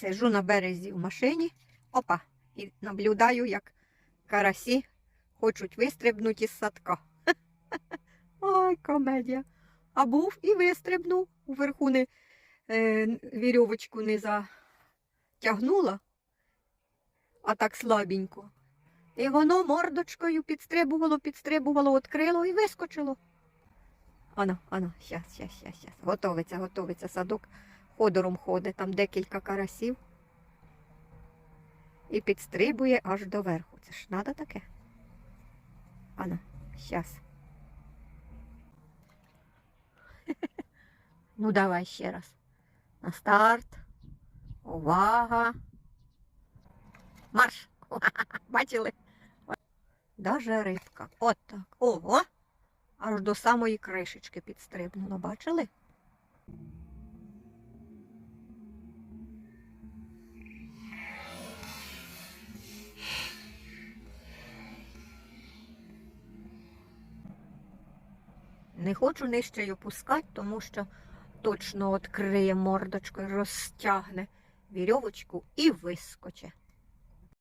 Сижу на березі в машині, опа, і наблюдаю, як карасі хочуть вистрибнути із садка. Ой, комедія. А був і вистрибнув. Уверху не, е, вірьовочку не затягнула, а так слабенько. І воно мордочкою підстрибувало, підстрибувало, відкрило і вискочило. Ано, щас, щас, щас, щас. Готовиться, готовиться. Садок ходором ходить, там декілька карасів. І підстрибує аж до верху. Це ж треба таке. Ано, щас. Ну, давай ще раз. На старт. Увага. Марш. Бачили? Даже рибка. От так. Ого. Аж до самої кришечки підстрибнула. Бачили? Не хочу нижче й опускати, тому що точно відкриє мордочкою, розтягне вірьовочку і вискоче.